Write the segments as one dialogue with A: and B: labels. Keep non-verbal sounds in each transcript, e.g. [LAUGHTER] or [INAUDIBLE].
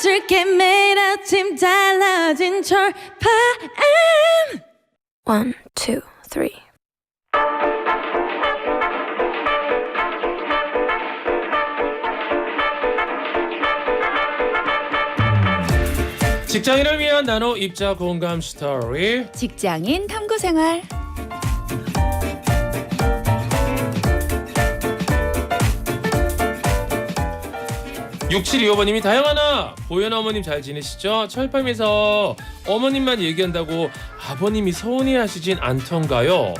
A: 안아줄게 매일 아침 달라진 철파엠.
B: One, two, three.
C: 직장인을 위한 나노 입자 공감 스토리.
A: 직장인 탐구 생활
C: 6725번님이 다영아나 보현 어머님 잘 지내시죠? 철밤에서 어머님만 얘기한다고 아버님이 서운해하시진 않던가요?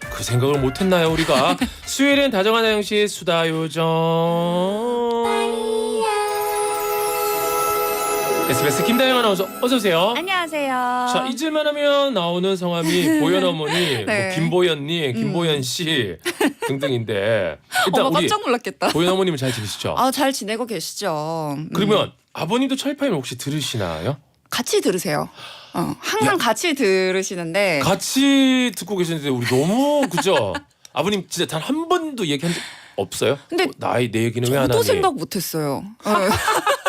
C: 그 생각을 못했나요 우리가 [LAUGHS] 수요일엔 다정한 다영 씨의 수다 요정 SBS 김다영 아나운서 어서 오세요.
A: 안녕하세요
C: 자 잊을만 하면 나오는 성함이 [LAUGHS] 보현 어머니,
A: 네.
C: 뭐 김보현님, 김보현 씨 등등인데 일단
A: 엄마
C: 우리
A: 깜짝 놀랐겠다
C: 보현 어머님은 잘 지내시죠?
A: 아 잘 지내고 계시죠 음.
C: 그러면 아버님도 철파임 혹시 들으시나요?
A: 같이 들으세요 어, 항상 같이 들으시는데
C: 같이 듣고 계시는데 우리 너무 [LAUGHS] 그죠? 아버님 진짜 단 한 번도 얘기한 적 없어요?
A: 근데
C: 어, 나이 내 얘기는 왜 안 하니?
A: 저도 생각 못했어요 어. [LAUGHS]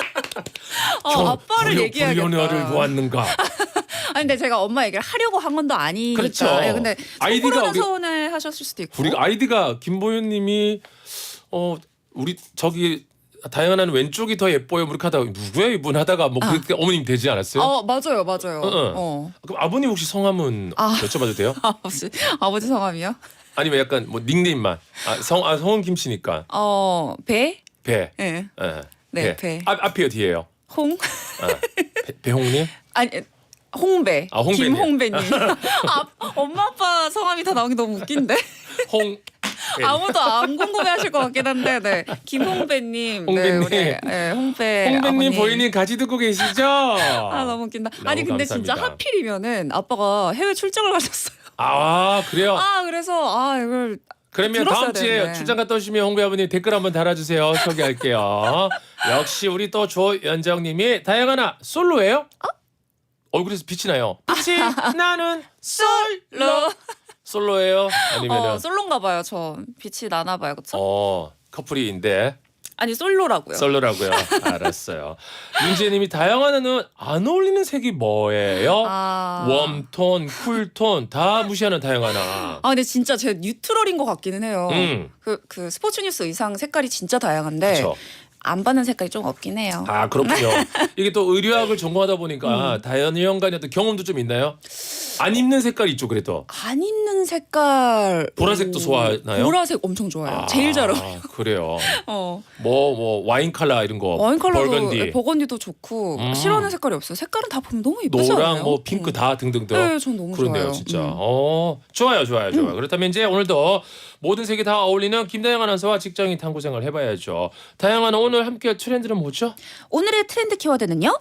A: 어,
C: 저
A: 아빠를 얘기해야겠다
C: 불효녀를 보았는가? [LAUGHS]
A: 아니 근데 제가 엄마 얘기를 하려고 한 건 도 아니니까
C: 그렇죠.
A: 예, 근데
C: 아이디가 우리-
A: 서운해 하셨을 수도 있고
C: 우리가 아이디가 김보현님이 어 우리 저기 다양한 왼쪽이 더 예뻐요. 뭐 이렇게 하다가 누구야 이분 하다가 뭐 그렇게 어머님 되지 않았어요?
A: 어 맞아요 맞아요
C: 어, 어.
A: 어.
C: 그럼 아버님 혹시 성함은
A: 아.
C: 여쭤봐도 돼요? [LAUGHS]
A: 아버지 아버지 성함이요?
C: 아니면 약간 뭐 닉네임만 아, 성 아, 성은 김 씨니까
A: 어 배?
C: 배.
A: 예.
C: 예.
A: 네, 배.
C: 앞 앞이요 뒤에요.
A: 홍?
C: 아, 배, 배홍님? [LAUGHS]
A: 아니 홍배.
C: 아, 홍배님.
A: 김홍배님. [LAUGHS] 아, 엄마 아빠 성함이 다 나오기 너무 웃긴데.
C: 홍. 배.
A: 아무도 안 궁금해하실 것 같긴 한데, 네. 김홍배님, 네,
C: 홍배님.
A: 우리 네, 홍배.
C: 홍배님
A: 아버님.
C: 보이님 같이 듣고 계시죠?
A: 아 너무 웃긴다. 아니
C: 너무
A: 근데 진짜
C: 감사합니다.
A: 하필이면은 아빠가 해외 출장을 가셨어요.
C: 아 그래요?
A: 아 그래서 아 이걸
C: 그러면
A: 들었어야
C: 다음 주에
A: 되는데.
C: 출장 갔다 오시면 홍배 아버님 댓글 한번 달아주세요. 소개할게요. [LAUGHS] 역시 우리 또 조연정님이 다양하나 솔로예요? 얼굴에서 빛이 나요. 빛이 [LAUGHS] 나는 솔로. 솔로예요? 아니면은
A: 어, 솔로인가 봐요. 저 빛이 나나 봐요. 그쵸?
C: 어 커플인데
A: 아니 솔로라고요.
C: 솔로라고요. 알았어요. 윤재님이 다양하나는 안 어울리는 색이 뭐예요?
A: 아.
C: 웜톤, 쿨톤 다 무시하는 다양하나.
A: 아 근데 진짜 제 뉴트럴인 것 같기는 해요.
C: 음.
A: 그, 그 스포츠 뉴스 의상 색깔이 진짜 다양한데
C: 그렇죠.
A: 안 받는 색깔이 좀 없긴 해요.
C: 아 그렇군요. [LAUGHS] 이게 또 의료학을 전공하다
A: 음.
C: 보니까 다현이 간의 어떤 경험도 좀 있나요? 안 입는 색깔 있죠, 그래도.
A: 안 입는 색깔
C: 보라색도
A: 오,
C: 좋아하나요?
A: 보라색 엄청 좋아요. 제일 잘 어울려.
C: 그래요. [LAUGHS]
A: 어.
C: 뭐 뭐 와인 컬러 이런 거.
A: 와인 컬러도
C: 벌건디,
A: 버건디 도 좋고
C: 음.
A: 싫어하는 색깔이 없어요. 색깔은 다 보면 너무 예쁘지 않아요?
C: 노랑, 뭐 핑크
A: 음.
C: 다 등등등.
A: 네, 전 너무
C: 그렇네요,
A: 좋아요.
C: 진짜.
A: 음.
C: 어, 좋아요, 좋아요, 좋아요. 그렇다면 이제 오늘도 모든 색이 다 어울리는 김다영 아나운서와 직장인 탐구 생활 해봐야죠. 다양한 오늘 함께할 트렌드는 뭐죠?
A: 오늘의 트렌드 키워드는요.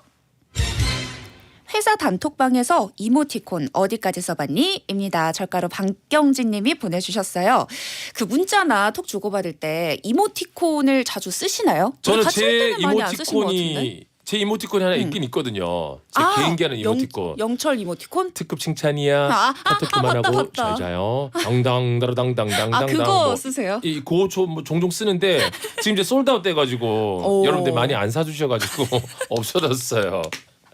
A: 회사 단톡방에서 이모티콘 어디까지 써봤니? 입니다. 절가로 박경진 님이 보내주셨어요. 그 문자나 톡 주고받을 때 이모티콘을 자주 쓰시나요?
C: 저는
A: 같이 할
C: 제
A: 때는 많이 안 쓰신 것 같은데.
C: 이모티콘이 제 이모티콘이 하나
A: 음.
C: 있긴 있거든요. 제
A: 아,
C: 개인기 하는
A: 영-
C: 이모티콘.
A: 영 철 이모티콘?
C: 특급 칭찬이야.
A: 아, 아,
C: 하트
A: 아, 맞다,
C: 그만하고
A: 맞다.
C: 잘 자요. 당당다라당당당당.
A: 아 그거 쓰세요?
C: 이고저 뭐 종종 쓰는데 지금 이제 솔드아웃 돼가지고 [LAUGHS]
A: 오.
C: 여러분들 많이 안 사주셔가지고 [LAUGHS] 없어졌어요.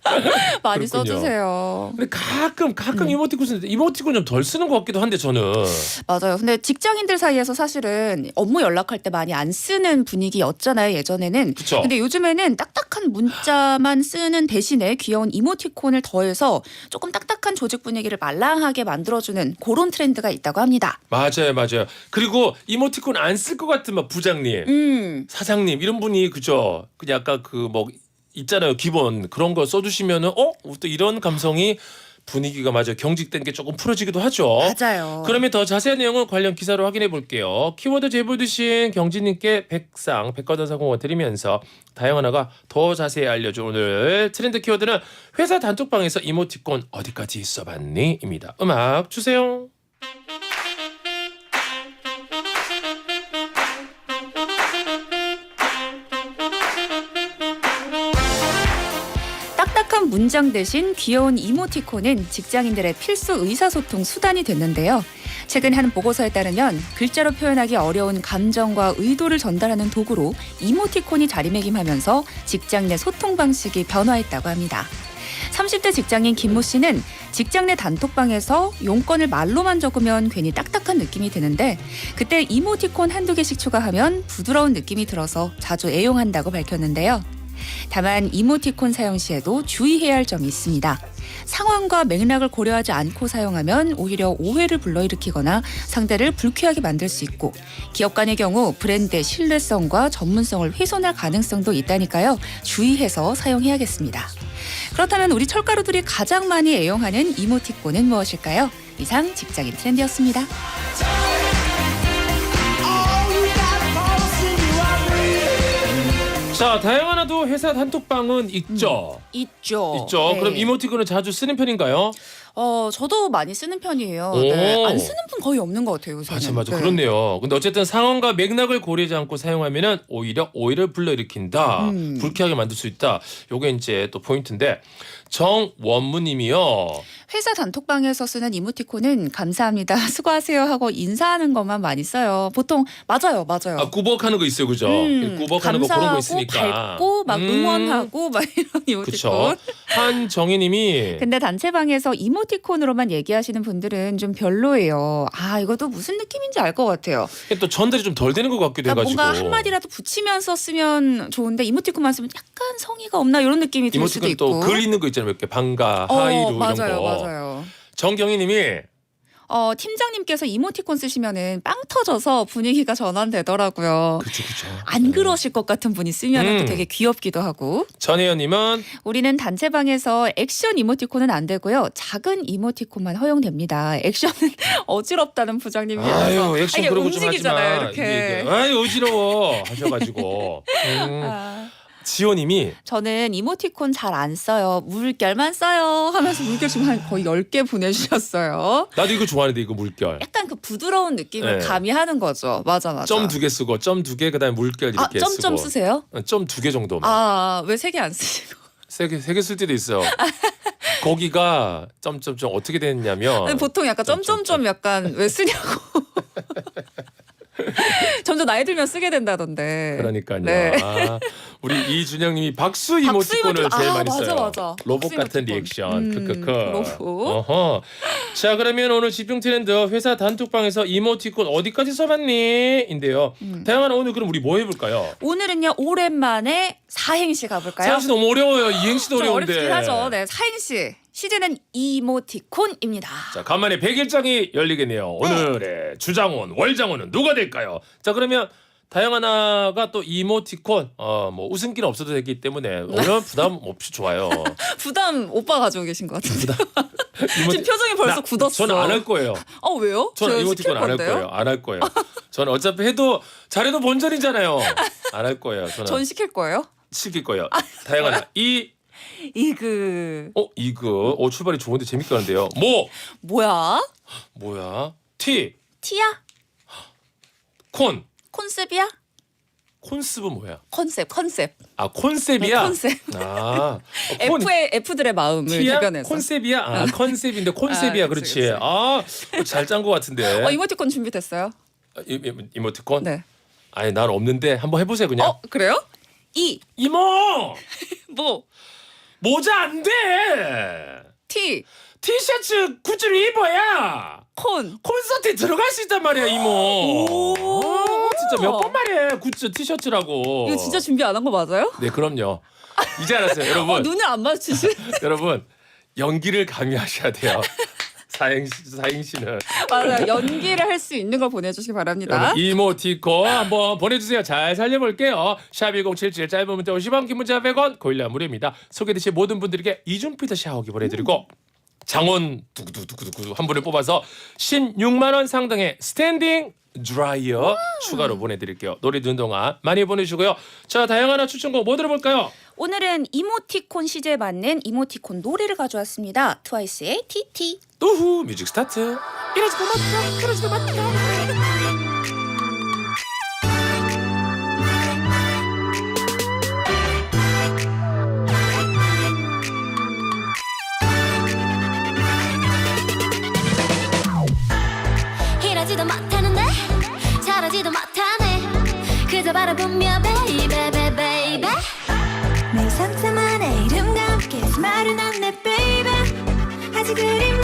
C: [LAUGHS]
A: 많이
C: 그렇군요.
A: 써주세요.
C: 근데 가끔 가끔
A: 음.
C: 이모티콘 쓰는데 이모티콘 좀 덜 쓰는 것 같기도 한데 저는
A: 맞아요. 근데 직장인들 사이에서 사실은 업무 연락할 때 많이 안 쓰는 분위기였잖아요. 예전에는.
C: 그쵸.
A: 근데 요즘에는 딱딱한 문자만 쓰는 대신에 귀여운 이모티콘을 더해서 조금 딱딱한 조직 분위기를 말랑하게 만들어주는 그런 트렌드가 있다고 합니다.
C: 맞아요 맞아요. 그리고 이모티콘 안 쓸 것 같은 막 부장님,
A: 음.
C: 사장님 이런 분이 그죠? 그냥 약간 그뭐 있잖아요 기본 그런 거 써주시면은 어또 이런 감성이 분위기가 맞아 요 경직된 게 조금 풀어지기도 하죠.
A: 맞아요.
C: 그러면 더 자세한 내용은 관련 기사로 확인해 볼게요. 키워드 제보 주신 경진님께 백상 백과점 상공원 드리면서 다영하나가 더 자세히 알려줘 오늘 트렌드 키워드는 회사 단톡방에서 이모티콘 어디까지 써봤니?입니다. 음악 주세요.
A: 문장 대신 귀여운 이모티콘은 직장인들의 필수 의사소통 수단이 됐는데요. 최근 한 보고서에 따르면 글자로 표현하기 어려운 감정과 의도를 전달하는 도구로 이모티콘이 자리매김하면서 직장 내 소통 방식이 변화했다고 합니다. 30대 직장인 김모 씨는 직장 내 단톡방에서 용건을 말로만 적으면 괜히 딱딱한 느낌이 드는데 그때 이모티콘 한두 개씩 추가하면 부드러운 느낌이 들어서 자주 애용한다고 밝혔는데요. 다만 이모티콘 사용 시에도 주의해야 할 점이 있습니다. 상황과 맥락을 고려하지 않고 사용하면 오히려 오해를 불러일으키거나 상대를 불쾌하게 만들 수 있고 기업 간의 경우 브랜드의 신뢰성과 전문성을 훼손할 가능성도 있다니까요. 주의해서 사용해야겠습니다. 그렇다면 우리 철가루들이 가장 많이 애용하는 이모티콘은 무엇일까요? 이상 직장인 트렌드였습니다.
C: 자, 다양하나도 회사 단톡방은 있죠.
A: 있죠.
C: 있죠.
A: 네.
C: 그럼 이모티콘은 자주 쓰는 편인가요?
A: 어 저도 많이 쓰는 편이에요.
C: 오.
A: 네. 안 쓰는 분 거의 없는 것 같아요. 요새는.
C: 맞아, 맞아.
A: 네.
C: 그렇네요. 근데 어쨌든 상황과 맥락을 고려하지 않고 사용하면은 오히려 오해를 불러일으킨다.
A: 음.
C: 불쾌하게 만들 수 있다. 요게 이제 또 포인트인데 정원무님이요.
A: 회사 단톡방에서 쓰는 이모티콘은 감사합니다, [LAUGHS] 수고하세요 하고 인사하는 것만 많이 써요. 보통 맞아요, 맞아요.
C: 아, 꾸벅하는 거 있어요, 그죠?
A: 음,
C: 꾸벅하는 거 그런 거 있으니까.
A: 밝고 막
C: 음,
A: 응원하고 막 [LAUGHS] 이런 이모티콘.
C: 그쵸. 한정희님이
A: 근데 단체방에서 이모 티콘으로만 얘기하시는 분들은 좀 별로예요. 아 이것도 무슨 느낌인지 알 것 같아요.
C: 또 전달이 좀 덜 되는 것 같기도
A: 그러니까
C: 해가지고.
A: 뭔가 한 마디라도 붙이면서 쓰면 좋은데 이모티콘만 쓰면 약간 성의가 없나 이런 느낌이 들 수도
C: 이모티콘
A: 있고.
C: 또글 있는 거 있잖아요. 이렇게 반가,
A: 어,
C: 하이루
A: 맞아요,
C: 이런 거.
A: 맞아요.
C: 정경희님이
A: 어, 팀장님께서 이모티콘 쓰시면은 빵 터져서 분위기가 전환되더라고요.
C: 그쵸 그쵸.
A: 안 그러실 것 같은 분이 쓰면
C: 음.
A: 또 되게 귀엽기도 하고.
C: 전혜연님은
A: 우리는 단체방에서 액션 이모티콘은 안 되고요. 작은 이모티콘만 허용됩니다. 액션은 [LAUGHS] 어지럽다는 부장님이라서.
C: 아유 액션
A: 이게
C: 그러고 좀 하지 마.
A: 움직이잖아요, 이렇게.
C: 이게, 이게. 아유 어지러워 하셔가지고. [LAUGHS] 음.
A: 아,
C: 지호님이
A: 저는 이모티콘 잘 안 써요. 물결만 써요. 하면서 물결 지금 한 거의 10개 보내주셨어요.
C: 나도 이거 좋아하는데 이거 물결.
A: 약간 그 부드러운 느낌을
C: 네.
A: 가미하는 거죠. 맞아, 맞아.
C: 점 두 개 쓰고 점 두 개 그다음에 물결
A: 아,
C: 이렇게
A: 점점
C: 쓰고.
A: 쓰세요?
C: 점 두 개 정도 만.
A: 아, 왜 세 개 안 쓰시고?
C: 세개세 개 쓸 때도 있어. [LAUGHS] 거기가 점점점 어떻게 됐냐면
A: 아니, 보통 약간.
C: 점점점
A: 약간 왜 쓰냐고. [LAUGHS] [LAUGHS] 점점 나이 들면 쓰게 된다던데.
C: 그러니까요.
A: 네.
C: 아, 우리 이준영님이 박수
A: 박수
C: 이모티콘을
A: 이모티콘.
C: 제일
A: 아,
C: 많이
A: 맞아,
C: 써요.
A: 맞아.
C: 로봇
A: 박수
C: 같은
A: 이모티콘.
C: 리액션.
A: 음,
C: 크크크.
A: 로봇.
C: 어허. 자 그러면 오늘 집중 트렌드 회사 단톡방에서 이모티콘 어디까지 써봤니? 인데요.
A: 음.
C: 다양한 오늘 그럼 우리 뭐 해볼까요?
A: 오늘은요 오랜만에 사행시 가볼까요?
C: 사실 너무 어려워요. 이행시도
A: 좀
C: 어려운데.
A: 어렵긴 하죠. 네, 사행시 시제는 이모티콘입니다.
C: 자 간만에 백일장이 열리겠네요. 오늘의 주장원 월장원은 누가 될까요? 자 그러면 다양하나가 또 이모티콘 어 뭐 웃음기는 없어도 되기 때문에 오늘 부담 없이 좋아요. [LAUGHS]
A: 부담 오빠 가지고 계신 것 같은데. [LAUGHS] 지금 표정이 벌써
C: 나-
A: 굳었어.
C: 저는 안 할 거예요.
A: 어 왜요?
C: 저는 이모티콘
A: 시킬
C: 안할
A: 건데요?
C: 거예요. 안 할 거예요. 저는 어차피 해도 잘해도 본전이잖아요. 안 할 거예요. 저는
A: 전 시킬 거예요.
C: 시킬 거예요. 다양한 이
A: 이그
C: 어 이거 어 출발이 좋은데 재밌게 하는데요. 뭐
A: 뭐야?
C: 뭐야? 티
A: 티야?
C: 콘
A: 콘셉이야?
C: 콘셉은 뭐야?
A: 컨셉 컨셉.
C: 아 콘셉이야.
A: 컨셉.
C: 아 어, 콘
A: F의 F들의 마음을
C: 티야
A: 대변해서.
C: 콘셉이야. 아 컨셉인데 콘셉이야.
A: 아, 그치,
C: 그렇지.
A: 그치.
C: 아잘 짠 것 같은데.
A: 어 이모티콘 준비됐어요?
C: 아, 이, 이, 이모티콘?
A: 네.
C: 아니 난 없는데 한번 해보세요 그냥.
A: 어 그래요? 이
C: 이모 [LAUGHS]
A: 뭐?
C: 모자 안 돼.
A: 티,
C: 티셔츠 굿즈를 입어야
A: 콘.
C: 콘서트에 들어갈 수 있단 말이야 이모.
A: 오.
C: 아, 진짜 몇 번 말해 굿즈 티셔츠라고.
A: 이거 진짜 준비 안 한 거 맞아요?
C: 네 그럼요. 이제 알았어요 여러분.
A: 어, 눈을 안 마주치시. [LAUGHS]
C: 여러분 연기를 가미하셔야 돼요. 사행시 사행시는.
A: 맞아요. 연기를 할 수 있는 걸 보내주시기 바랍니다.
C: 여러분 이모티콘 한번 보내주세요. 잘 살려볼게요. 샵1077 짧은 문자 50원 긴 문자 100원 고일라 무료입니다. 소개되신 모든 분들에게 이중필터 샤워기 보내드리고 장원 두구두구두구두구 한 분을 뽑아서 16만 원 상당의 스탠딩 드라이어 추가로 보내드릴게요. 노래 듣는 동안 많이 보내주고요. 자 다양한 추천곡 뭐 들어볼까요?
A: 오늘은 이모티콘 시제에 맞는 이모티콘 노래를 가져왔습니다. 트와이스의 TT.
C: 우후 뮤직 스타트. 이러지도
D: 마라 그러지도 마라 잘하지도 못하는데 잘하지도 못하네 그저 바라보며 르는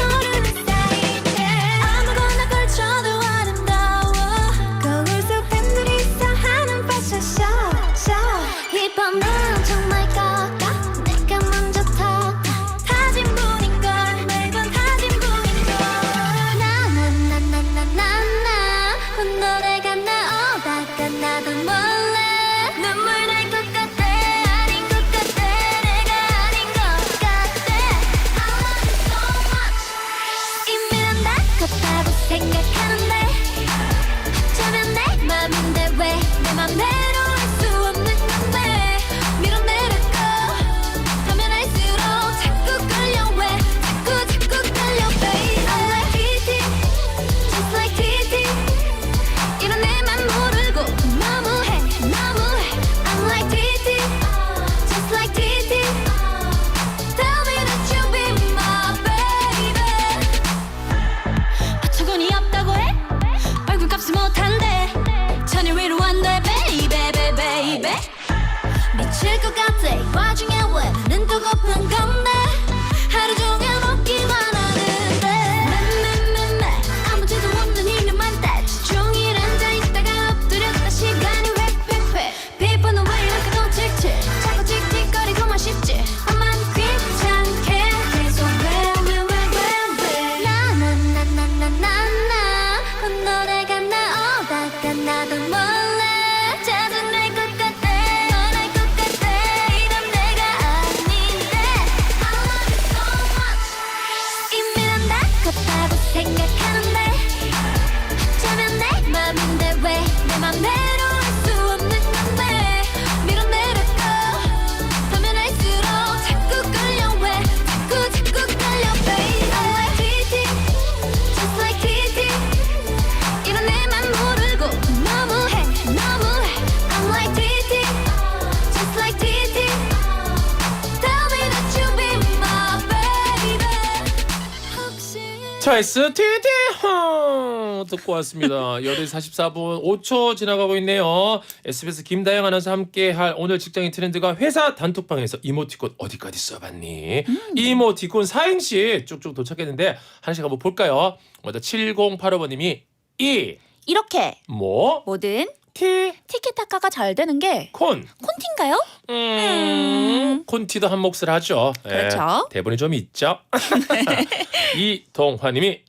C: 트와이스 티티 헝 듣고 왔습니다. 8시 44분 5초 지나가고 있네요. SBS 김다영 아나운서 함께할 오늘 직장인 트렌드가 회사 단톡방에서 이모티콘 어디까지 써봤니? 이모티콘 사행시 쭉쭉 도착했는데 하나씩 한번 볼까요? 먼저 7085번님이 이,
A: 이렇게
C: 모,
A: 뭐든
C: 티,
A: 티키타카가 잘 되는 게
C: 콘.
A: 콘티인가요?
C: 음, 콘티도 한 몫을 하죠. 예,
A: 그렇죠.
C: 대본이 좀 있죠. [LAUGHS] [LAUGHS] 이동화님이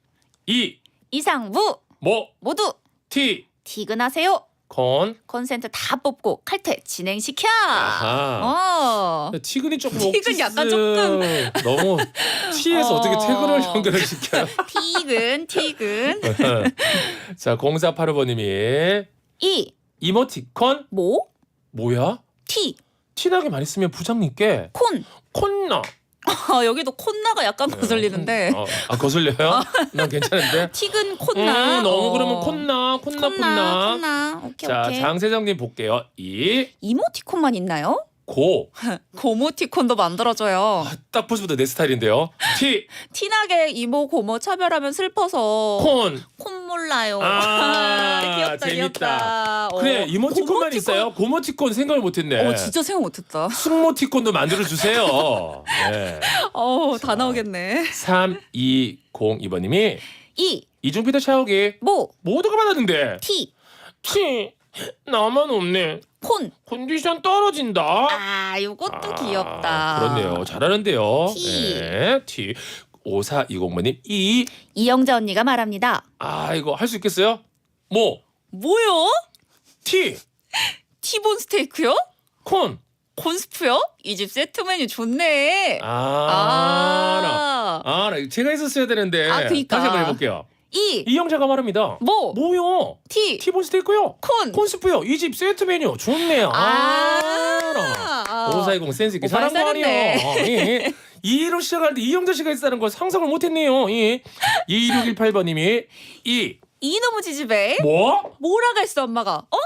C: 이,
A: 이상무
C: 모,
A: 모두
C: 티,
A: 티근하세요.
C: 콘.
A: 콘센트 다 뽑고 칼퇴 진행시켜.
C: 아하.
A: 어.
C: 티근이 조금
A: 티근. 약간 조금.
C: 너무 티에서 [LAUGHS]
A: 어.
C: 어. 떻게 퇴근을 연결을 시켜요?
A: 티근 티근
C: 자, 0485번님이
A: 이
C: 이모티콘
A: 모,
C: 뭐야?
A: 티,
C: 티나게 많이 쓰면 부장님께
A: 콘.
C: 콘나.
A: 아, [LAUGHS] 여기도 콘나가 약간 거슬리는데.
C: 어, 아 거슬려요? [LAUGHS] 난 괜찮은데. [LAUGHS]
A: 티근 콘나.
C: 음, 너무
A: 어.
C: 그러면 콘나, 콘나, 콘나.
A: 콘나, 콘나. 오케이,
C: 자,
A: 오케이.
C: 장세정님 볼게요. 이,
A: 이모티콘만 있나요?
C: 고. [LAUGHS]
A: 고모티콘도 만들어줘요.
C: 아, 딱 보시부터 내 스타일인데요. 티, [LAUGHS]
A: 티나게 이모 고모 차별하면 슬퍼서
C: 콘.
A: 콘 몰라요.
C: 아, [LAUGHS]
A: 귀엽다. 귀엽다. 어,
C: 그래, 이모티콘만
A: 고모티콘-
C: 있어요. 고모티콘 생각을 못했네.
A: 어, 진짜 생각 못했다.
C: 숙모티콘도 만들어 주세요. 네.
A: 어, 다 나오겠네.
C: 3202번님이
A: 이,
C: 이중피터 샤워기
A: 모,
C: 모두가 받았는데
A: 티,
C: 티 나만 없네.
A: 콘.
C: 컨디션 떨어진다.
A: 아, 요것도
C: 아,
A: 귀엽다.
C: 그렇네요. 잘하는데요.
A: 티.
C: 네, 티. 5420번님 이.
A: 이영자 언니가 말합니다.
C: 아 이거 할 수 있겠어요? 뭐?
A: 뭐요?
C: 티. [LAUGHS]
A: 티본 스테이크요?
C: 콘.
A: 콘스프요? 이 집 세트 메뉴 좋네.
C: 아. 알아.
A: 아,
C: 알아. 제가 있었어야 되는데.
A: 아, 그니까.
C: 다시 한번 해볼게요.
A: 이,
C: 이영자가 말합니다.
A: 모,
C: 뭐요?
A: 티,
C: 티본 스테이크요.
A: 콘.
C: 콘스프요. 이 집 세트 메뉴 좋네요.
A: 아.
C: 아. 5420 센스 있게
A: 오,
C: 잘한 거. 아니에요. 예. 2로 시작하는데 이영자 씨가 있다는 걸 상상을 못했네요. 예. 2618번님이 이
A: 이놈의 지집에
C: 뭐?
A: 뭐라고 했어 엄마가? 어?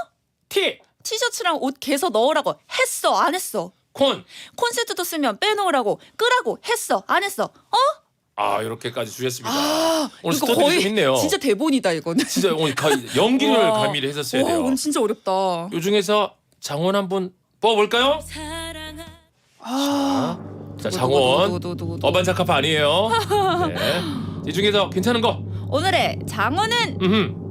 C: 티
A: 티셔츠랑 옷 개서 넣으라고 했어 안 했어?
C: 콘.
A: 콘센트도 쓰면 빼놓으라고 끄라고 했어 안 했어? 어?
C: 아 이렇게까지 주셨습니다.
A: 아
C: 오늘
A: 이거 거의
C: 좀 있네요.
A: 진짜 대보니다 이거는.
C: 진짜 오늘 가, 연기를
A: 와.
C: 가미를 했었어야
A: 와
C: 돼요.
A: 오늘 진짜 어렵다.
C: 요 중에서 장원 한번 뽑아볼까요?
A: 아,
C: 자 장원. 어반자카파 아니에요. [LAUGHS] 네. 이 중에서 괜찮은 거.
A: 오늘의 장원은
C: 음흠.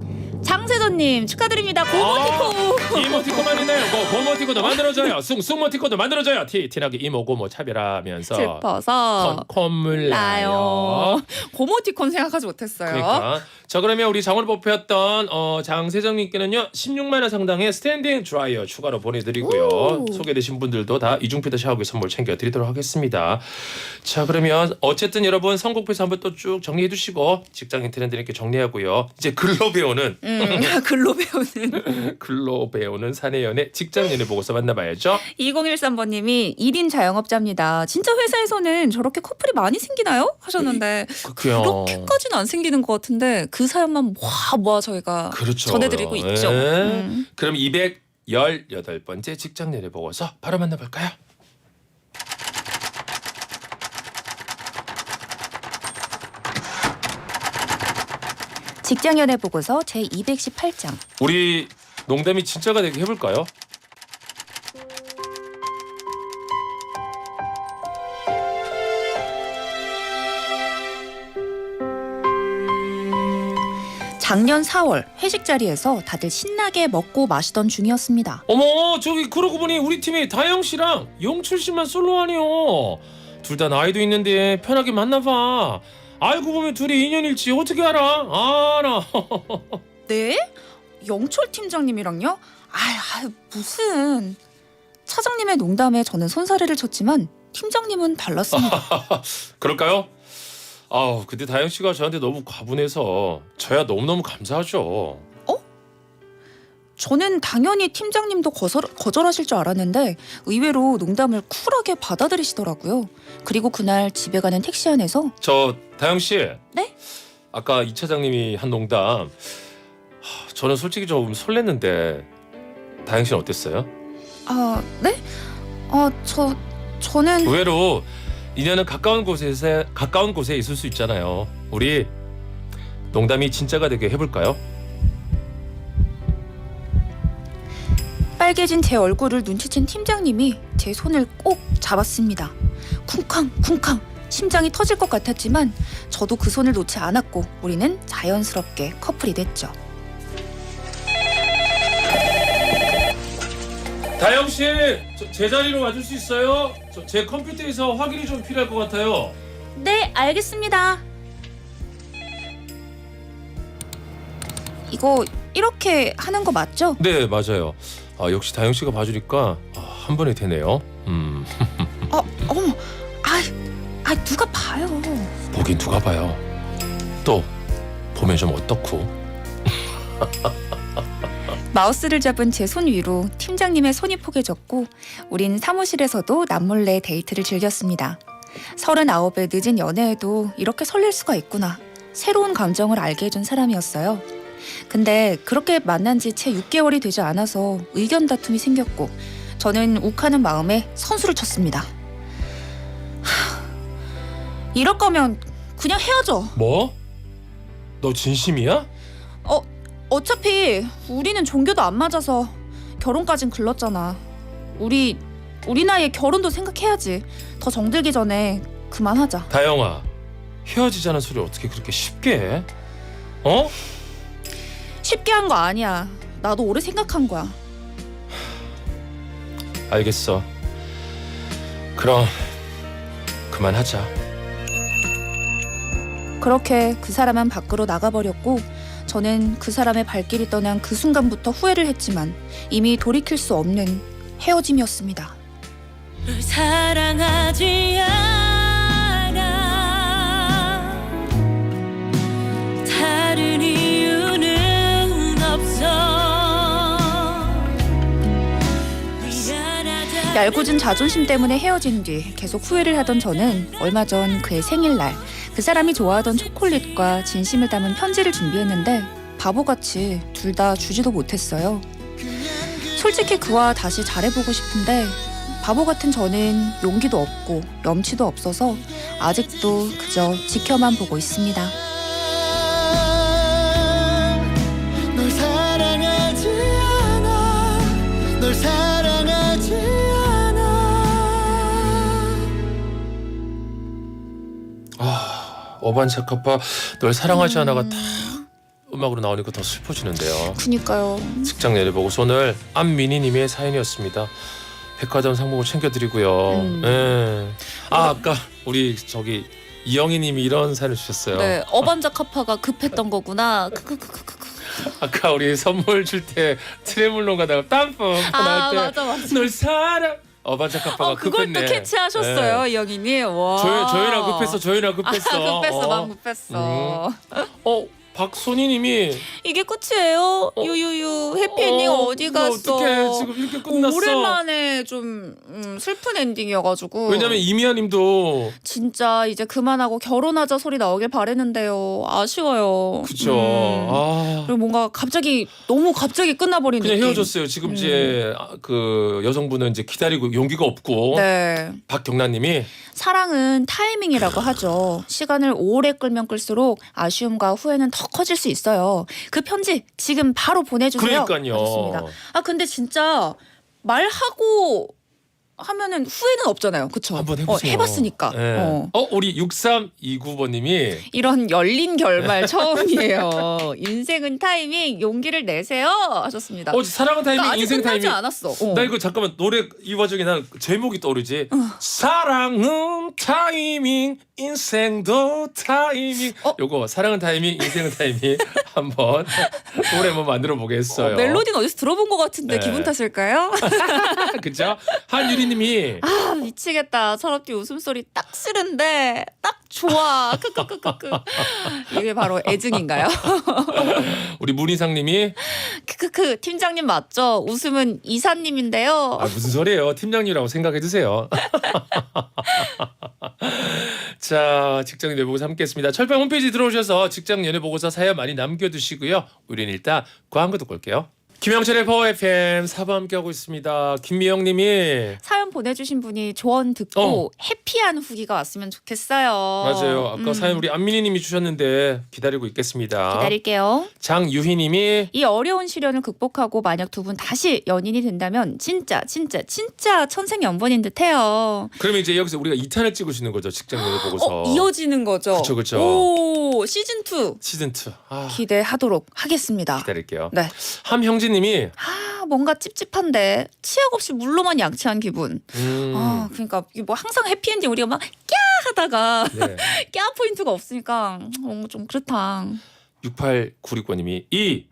A: 장세전님 축하드립니다. 고모티코.
C: 이모티콘만 있나요? 고, 고모티콘도 만들어줘요. 숭 숭모티콘도 만들어줘요. 티 티나게 이모 고모 차별하면서
A: 슬퍼서
C: 콧물 나요.
A: 고모티콘 생각하지 못했어요.
C: 그러니까 자 그러면 우리 장원을 뽑혔던 어, 장세정님께는요 16만 원 상당의 스탠딩 드라이어 추가로 보내드리고요
A: 오.
C: 소개되신 분들도 다 이중필터 샤워기 선물 챙겨드리도록 하겠습니다. 자 그러면 어쨌든 여러분 선곡표에서 한번 또 쭉 정리해두시고 직장인 트렌드님께 정리하고요 이제 글로 배우는
A: 음, [LAUGHS] 글로 배우는 [LAUGHS]
C: 글로 배우는 사내 연애 직장 연애 보고서 만나봐야죠.
A: 2013번님이 1인 자영업자입니다. 진짜 회사에서는 저렇게 커플이 많이 생기나요? 하셨는데
C: 그렇게요.
A: 그렇게까지는 안 생기는 것 같은데 그 사연만 모아 모아 저희가
C: 그렇죠.
A: 전해드리고 있죠.
C: 네.
A: 음.
C: 그럼 218번째 직장 연애 보고서 바로 만나볼까요?
A: 직장연애 보고서 제 218장.
C: 우리 농담이 진짜가 되게 해볼까요?
A: 작년 4월 회식 자리에서 다들 신나게 먹고 마시던 중이었습니다.
C: 어머 저기 그러고 보니 우리 팀이 다영 씨랑 영철 씨만 솔로 아니요. 둘 다 나이도 있는데 편하게 만나봐. 알고 보면 둘이 인연일지 어떻게 알아? 알아. [LAUGHS]
A: 네? 영철 팀장님이랑요? 아유, 아유 무슨 차장님의 농담에 저는 손사래를 쳤지만 팀장님은 달랐습니다. [LAUGHS]
C: 그럴까요? 아우 근데 다영 씨가 저한테 너무 과분해서 저야 너무너무 감사하죠.
A: 저는 당연히 팀장님도 거절, 거절하실 줄 알았는데 의외로 농담을 쿨하게 받아들이시더라고요. 그리고 그날 집에 가는 택시 안에서
C: 저 다영 씨.
A: 네?
C: 아까 이 차장님이 한 농담. 하, 저는 솔직히 좀 설렜는데 다영 씨는 어땠어요?
A: 아 네? 아저 저는
C: 의외로 인연은 가까운 곳에서 가까운 곳에 있을 수 있잖아요. 우리 농담이 진짜가 되게 해볼까요?
A: 빨개진 제 얼굴을 눈치챈 팀장님이 제 손을 꼭 잡았습니다. 쿵쾅 쿵쾅 심장이 터질 것 같았지만 저도 그 손을 놓지 않았고 우리는 자연스럽게 커플이 됐죠.
C: 다영 씨, 저, 제 자리로 와줄 수 있어요? 저, 제 컴퓨터에서 확인이 좀 필요할 것 같아요.
A: 네, 알겠습니다. 이거 이렇게 하는 거 맞죠?
C: 네, 맞아요. 아, 역시 다영 씨가 봐주니까 아, 한 번에 되네요. 음,
A: 어, 어머, 아, 아 누가 봐요?
C: 보긴 누가 봐요. 또 보면 좀 어떻고? [LAUGHS]
A: 마우스를 잡은 제 손 위로 팀장님의 손이 포개졌고 우린 사무실에서도 남몰래 데이트를 즐겼습니다. 서른아홉의 늦은 연애에도 이렇게 설렐 수가 있구나. 새로운 감정을 알게 해준 사람이었어요. 근데 그렇게 만난 지 채 6개월이 되지 않아서 의견 다툼이 생겼고 저는 욱하는 마음에 선수를 쳤습니다. 하, 이럴 거면 그냥 헤어져.
C: 뭐? 너 진심이야?
A: 어차피 우리는 종교도 안 맞아서 결혼까진 글렀잖아. 우리 우리 나이에 결혼도 생각해야지. 더 정들기 전에 그만하자.
C: 다영아, 헤어지자는 소리 어떻게 그렇게 쉽게 해? 어?
A: 쉽게 한 거 아니야. 나도 오래 생각한 거야.
C: 알겠어. 그럼 그만하자.
A: 그렇게 그 사람은 밖으로 나가버렸고 저는 그 사람의 발길이 떠난 그 순간부터 후회를 했지만 이미 돌이킬 수 없는 헤어짐이었습니다.
E: 널 사랑하지 않아
A: 얄궂은 자존심 때문에 헤어진 뒤 계속 후회를 하던 저는 얼마 전 그의 생일날 그 사람이 좋아하던 초콜릿과 진심을 담은 편지를 준비했는데 바보같이 둘 다 주지도 못했어요. 솔직히 그와 다시 잘해보고 싶은데 바보 같은 저는 용기도 없고 염치도 없어서 아직도 그저 지켜만 보고 있습니다.
C: 어반자카파 널 사랑하지 않아가 딱 음악으로 나오니까 더 슬퍼지는데요.
A: 그니까요.
C: 직장 내려보고서 오늘 안민희님의 사연이었습니다. 백화점 상품을 챙겨드리고요.
A: 음.
C: 예. 아 아까 우리 저기 이영희님이 이런 사연을 주셨어요.
A: 네, 어반자카파가 급했던 거구나. 크크크크크.
C: 아까 우리 선물 줄 때 트레몰론 가다가 땀뽕
A: 아
C: 나올 때
A: 맞아 맞아.
C: 널 사랑 어반자카파가
A: 어 그걸
C: 급했네.
A: 또 캐치하셨어요, 이영희님. 와.
C: 조연 조연아 급했어 조연아 급했어.
A: 아, 급했어,
C: 어.
A: 마음 급했어.
C: 어 박소니님이
A: 이게 끝이에요.
C: 어.
A: 유유유 해피엔딩 어, 디 갔어?
C: 어떻게 지금 이렇게 끝났어?
A: 오랜만에 좀 음, 슬픈 엔딩이어가지고.
C: 왜냐면 이미아님도
A: 진짜 이제 그만하고 결혼하자 소리 나오길 바랬는데요. 아쉬워요.
C: 그쵸.
A: 음.
C: 아
A: 그리고 뭔가 갑자기 너무 갑자기 끝나버린
C: 그냥
A: 느낌.
C: 헤어졌어요. 지금
A: 음.
C: 이제 아, 그 여성분은 이제 기다리고 용기가 없고
A: 네.
C: 박경란님이
A: 사랑은 타이밍이라고 하죠. 시간을 오래 끌면 끌수록 아쉬움과 후회는 더 커질 수 있어요. 그 편지 지금 바로 보내주세요.
C: 그러니까요.
A: 아 근데 진짜 말하고 하면은 후회는 없잖아요. 그쵸?
C: 한번 해보세요.
A: 어, 해봤으니까.
C: 네.
A: 어.
C: 어 우리 6329번님이
A: 이런 열린 결말 처음이에요. [LAUGHS] 인생은 타이밍, 용기를 내세요 하셨습니다.
C: 어 사랑은 타이밍
A: 그러니까 아직
C: 인생
A: 끝나지
C: 타이밍
A: 않았어. 어.
C: 나 이거 잠깐만 노래 이 와중에 난 제목이 떠오르지 사랑은 타이밍 인생도 타이밍
A: 어?
C: 요거 사랑은 타이밍 인생은 타이밍 [LAUGHS] 한번 노래 한번 만들어 보겠어요
A: 어, 멜로디는 어디서 들어본 것 같은데
C: 네.
A: 기분 탓일까요? [LAUGHS]
C: 그죠 한유리님이
A: 아 미치겠다. 철업디 웃음소리 딱 싫은데 딱 좋아. 크크크크크. 이게 바로 애증인가요? [LAUGHS]
C: 우리 문희상님이
A: 크크크 팀장님 맞죠? 웃음은 이사님인데요.
C: 아 무슨 소리예요 팀장님이라고 생각해 주세요 자 직장 연애 보고서 함께했습니다. 철판 홈페이지 들어오셔서 직장 연애 보고서 사연 많이 남겨두시고요. 우리는 일단 광고 듣고 올게요 김영철의 파워 FM 4부 함께하고 있습니다 김미영님이
A: 사연 보내주신 분이 조언 듣고
C: 어.
A: 해피한 후기가 왔으면 좋겠어요.
C: 맞아요 아까
A: 음,
C: 사연 우리 안민희님이 주셨는데 기다리고 있겠습니다
A: 기다릴게요.
C: 장유희님이
A: 이 어려운 시련을 극복하고 만약 두 분 다시 연인이 된다면 진짜 진짜 진짜 천생연분인 듯해요.
C: 그러면 이제 여기서 우리가 2탄을 찍을 수 있는 거죠 직장 연애 보고서
A: 어 이어지는 거죠.
C: 그쵸, 그쵸.
A: 오 시즌 2
C: 시즌 2 아,
A: 기대하도록 하겠습니다.
C: 기다릴게요
A: 네.
C: 함형진 님이
A: 아 뭔가 찝찝한데 치약 없이 물로만 양치한 기분.
C: 음,
A: 아 그러니까 이게 뭐 항상 해피엔딩 우리가 막꺄 하다가
C: 네. [LAUGHS]
A: 꺄 포인트가 없으니까 뭔가 좀 그렇다.
C: 6896번 님이 이,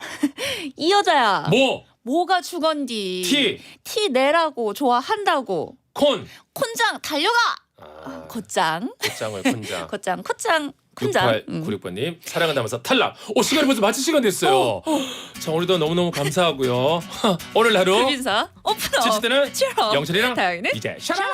A: 이 여자야
C: 모,
A: 뭐가 주건디
C: 티,
A: 티 내라고 좋아한다고
C: 콘.
A: 콘장 달려가
C: 아,
A: 콧장
C: 콧장을 콘장.
A: 콧장 콧장 [LAUGHS] 콘장 음.
C: 6896번님 사랑을 담아서 탈락. 오 시간이 벌써 마칠 시간 됐어요. 자 오늘도 너무너무 감사하고 [LAUGHS] 오늘 하루
A: 불빈사 오픈업
C: 때는
A: 치얼업
C: 영철이랑
A: 다영이는
C: 이제 샤라.